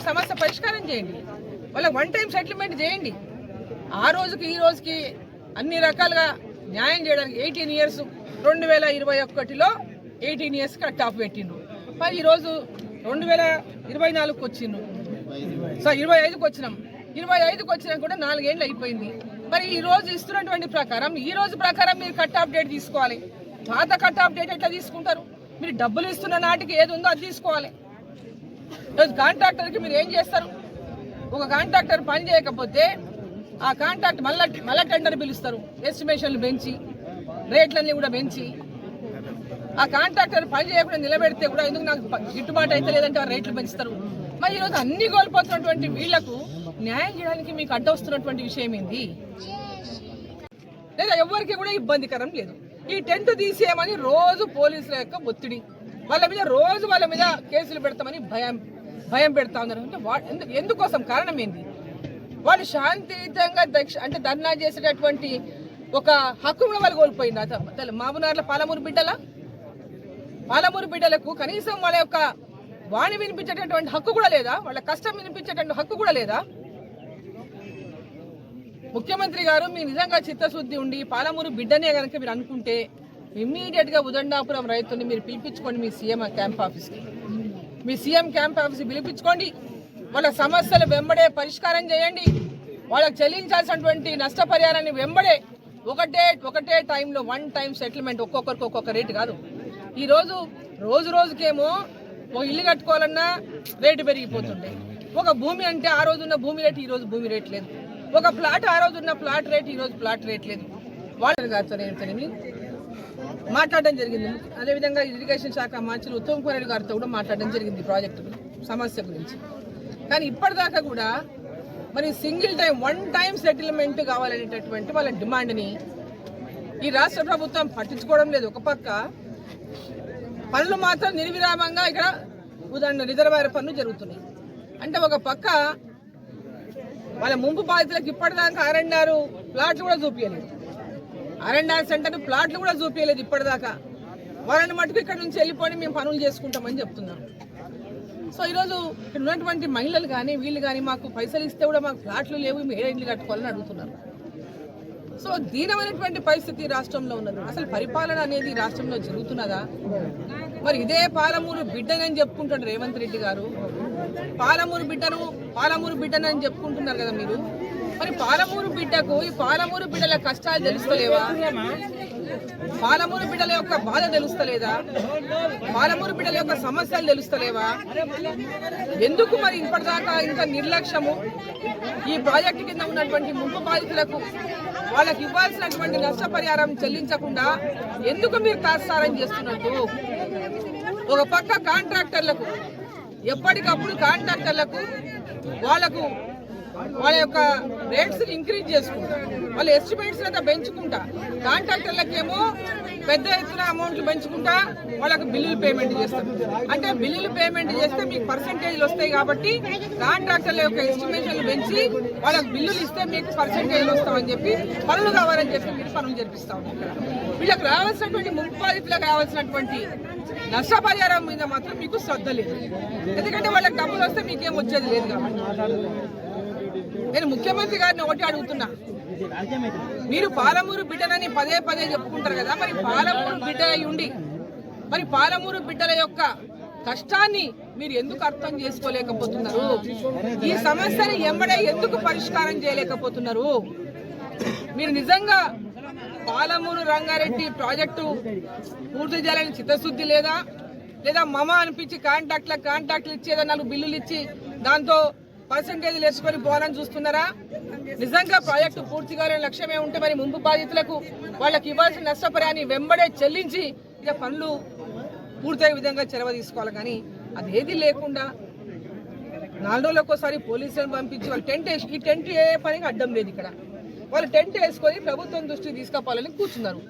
వాళ్ళకి సమస్య పరిష్కారం చేయండి. వాళ్ళకి వన్ టైం సెటిల్మెంట్ చేయండి. ఆ రోజుకి ఈ రోజుకి అన్ని రకాలుగా న్యాయం చేయడానికి ఎయిటీన్ ఇయర్స్ రెండు వేల ఇరవై ఒకటిలో ఎయిటీన్ ఇయర్స్ కట్ ఆఫ్ పెట్టిండ్రు. మరి ఈరోజు రెండు వేల ఇరవై నాలుగుకి వచ్చిండు సో ఇరవై ఐదుకి వచ్చినాం. ఇరవై ఐదుకి వచ్చినా కూడా నాలుగేళ్ళు అయిపోయింది. మరి ఈ రోజు ఇస్తున్నటువంటి ప్రకారం ఈ రోజు ప్రకారం మీరు కట్ ఆఫ్ డేట్ తీసుకోవాలి. పాత కట్ ఆఫ్ డేట్ ఎట్లా తీసుకుంటారు? మీరు డబ్బులు ఇస్తున్న నాటికి ఏది ఉందో అది తీసుకోవాలి. ఈరోజు కాంట్రాక్టర్కి మీరు ఏం చేస్తారు? ఒక కాంట్రాక్టర్ పని చేయకపోతే ఆ కాంట్రాక్ట్ మళ్ళా మళ్ళా టెండర్ పిలుస్తారు. ఎస్టిమేషన్లు పెంచి రేట్లన్నీ కూడా పెంచి. ఆ కాంట్రాక్టర్ పని చేయకుండా నిలబెడితే కూడా ఎందుకు నాకు గిట్టుబాటు అయితే లేదంటే ఆ రేట్లు పెంచుతారు? మరి ఈరోజు అన్ని కోల్పోతున్నటువంటి వీళ్ళకు న్యాయం చేయడానికి మీకు అడ్డొస్తున్నటువంటి విషయం ఏంది? లేదా ఎవరికి కూడా ఇబ్బందికరం లేదు. ఈ టెంట్ తీసేయమని రోజు పోలీసుల యొక్క ఒత్తిడి. వాళ్ళ మీద రోజు వాళ్ళ మీద కేసులు పెడతామని భయం. భయం పెడతా ఉన్నారు. అంటే వా- ఎందు- ఎందుకోసం? కారణం ఏంది? వాళ్ళు శాంతియుతంగా దక్ష అంటే ధర్నా చేసేటటువంటి ఒక హక్కు కూడా వాళ్ళు కోల్పోయింది మామూనార్ల పాలమూరు బిడ్డల? పాలమూరు బిడ్డలకు కనీసం వాళ్ళ యొక్క వాణి వినిపించేటటువంటి హక్కు కూడా లేదా? వాళ్ళ కష్టం వినిపించేటటువంటి హక్కు కూడా లేదా? ముఖ్యమంత్రి గారు మీ నిజంగా చిత్తశుద్ధి ఉండి పాలమూరు బిడ్డనే కనుక మీరు అనుకుంటే ఇమ్మీడియట్గా ఉదండాపురం రైతుని మీరు పిలిపించుకోండి మీ సీఎం క్యాంప్ ఆఫీస్కి. మీ సీఎం క్యాంప్ ఆఫీస్ పిలిపించుకోండి. వాళ్ళ సమస్యలు వెంబడే పరిష్కారం చేయండి. వాళ్ళకి చెల్లించాల్సినటువంటి నష్టపరిహారాన్ని వెంబడే ఒకటే ఒకటే టైంలో వన్ టైం సెటిల్మెంట్ ఒక్కొక్కరికి ఒక్కొక్క రేటు కాదు. ఈరోజు రోజు రోజుకేమో ఒక ఇల్లు కట్టుకోవాలన్నా రేటు పెరిగిపోతుండే ఒక భూమి అంటే ఆ రోజు ఉన్న భూమి రేటు ఈరోజు భూమి రేట్ లేదు. ఒక ప్లాట్ ఆ రోజు ఉన్న ప్లాట్ రేట్ ఈరోజు ప్లాట్ రేట్ లేదు. వాళ్ళని గారితో ఏంటని మాట్లాడడం జరిగింది. అదేవిధంగా ఇరిగేషన్ శాఖ మంత్రి ఉత్తమ్ కుమార్ రెడ్డి గారితో కూడా మాట్లాడడం జరిగింది ప్రాజెక్టు సమస్య గురించి. కానీ ఇప్పటిదాకా కూడా మరి single time one time settlement కావాలనేటటువంటి వాళ్ళ డిమాండ్ని ఈ రాష్ట్ర ప్రభుత్వం పట్టించుకోవడం లేదు. ఒక పక్క పనులు మాత్రం నిర్విరామంగా ఇక్కడ ఉదాహరణ రిజర్వాయర్ పనులు జరుగుతున్నాయి. అంటే ఒక పక్క వాళ్ళ ముంపు బాధితులకు ఇప్పటిదాకా ఆర్ఎన్ఆర్ ప్లాట్లు కూడా చూపించలేదు. అరెండా సెంటర్ ప్లాట్లు కూడా చూపించలేదు ఇప్పటిదాకా. వాళ్ళని మటుకు ఇక్కడ నుంచి వెళ్ళిపోయి మేము పనులు చేసుకుంటామని చెప్తున్నాం సో ఈరోజు ఇక్కడ ఉన్నటువంటి మహిళలు కానీ వీళ్ళు కానీ మాకు పైసలు ఇస్తే కూడా మాకు ఫ్లాట్లు లేవు మేము ఏ ఇల్లు కట్టుకోవాలని అడుగుతున్నారు. సో దీనమైనటువంటి పరిస్థితి రాష్ట్రంలో ఉన్నది. అసలు పరిపాలన అనేది రాష్ట్రంలో జరుగుతున్నదా? మరి ఇదే పాలమూరు బిడ్డనని చెప్పుకుంటాడు రేవంత్ రెడ్డి గారు. పాలమూరు బిడ్డను పాలమూరు బిడ్డనని చెప్పుకుంటున్నారు కదా మీరు? మరి పాలమూరు బిడ్డకు ఈ పాలమూరు బిడ్డల కష్టాలు తెలుస్తలేవా? పాలమూరు బిడ్డల యొక్క బాధ తెలుస్తలేదా? పాలమూరు బిడ్డల యొక్క సమస్యలు తెలుస్తలేవా? ఎందుకు మరి ఇప్పటిదాకా ఇంత నిర్లక్ష్యము? ఈ ప్రాజెక్టు కింద ఉన్నటువంటి ముంపు బాధితులకు వాళ్ళకి ఇవ్వాల్సినటువంటి నష్టపరిహారం చెల్లించకుండా ఎందుకు మీరు తాత్సారం చేస్తున్నట్టు? ఒక పక్క కాంట్రాక్టర్లకు ఎప్పటికప్పుడు కాంట్రాక్టర్లకు వాళ్ళకు వాళ్ళ యొక్క రేట్స్ ఇంక్రీజ్ చేసుకుంటా. వాళ్ళ ఎస్టిమేట్స్ అయితే పెంచుకుంటా. కాంట్రాక్టర్లకేమో పెద్ద ఎత్తున అమౌంట్లు పెంచుకుంటా వాళ్ళకి బిల్లులు పేమెంట్ చేస్తారు అంటే బిల్లులు పేమెంట్ చేస్తే మీకు పర్సంటేజ్లు వస్తాయి కాబట్టి కాంట్రాక్టర్ల యొక్క ఎస్టిమేషన్లు పెంచి వాళ్ళకి బిల్లులు ఇస్తే మీకు పర్సంటేజ్లు వస్తామని చెప్పి పనులు కావాలని చెప్పి మీరు పనులు జరిపిస్తా ఉన్నాం ఇక్కడ. వీళ్ళకి రావాల్సినటువంటి మున్సిపాలిటీలకు రావాల్సినటువంటి నష్టపరిహారం మీద మాత్రం మీకు శ్రద్ధ లేదు. ఎందుకంటే వాళ్ళకి డబ్బులు వస్తే మీకేం వచ్చేది లేదు కాబట్టి. నేను ముఖ్యమంత్రి గారిని ఒకటి అడుగుతున్నా. మీరు పాలమూరు బిడ్డనని పదే పదే చెప్పుకుంటారు కదా మరి పాలమూరు బిడ్డ ఉండి మరి పాలమూరు బిడ్డల యొక్క కష్టాన్ని మీరు ఎందుకు అర్థం చేసుకోలేకపోతున్నారు? ఈ సమస్యని ఎంబడే ఎందుకు పరిష్కారం చేయలేకపోతున్నారు? మీరు నిజంగా పాలమూరు రంగారెడ్డి ప్రాజెక్టు పూర్తి చేయాలని చిత్తశుద్ధి లేదా? లేదా మమ అనిపించి కాంట్రాక్ట్ల కాంట్రాక్ట్లు ఇచ్చేదా నాలుగు బిల్లులు ఇచ్చి దాంతో పర్సంటేజ్లు వేసుకొని పోవాలని చూస్తున్నారా? నిజంగా ప్రాజెక్టు పూర్తి కావాలని లక్ష్యమే ఉంటే మరి ముంపు బాధితులకు వాళ్ళకి ఇవ్వాల్సిన నష్టపరాన్ని వెంబడే చెల్లించి ఇక పనులు పూర్తయ్యే విధంగా చొరవ తీసుకోవాలి. కానీ అదేది లేకుండా నాలుగు రోజులకు ఒకసారి పోలీసులను పంపించి వాళ్ళు టెంట్ వేసి ఈ టెంట్ ఏ పనికి అడ్డం లేదు ఇక్కడ. వాళ్ళు టెంట్ వేసుకొని ప్రభుత్వం దృష్టికి తీసుకపోవాలని కూర్చున్నారు.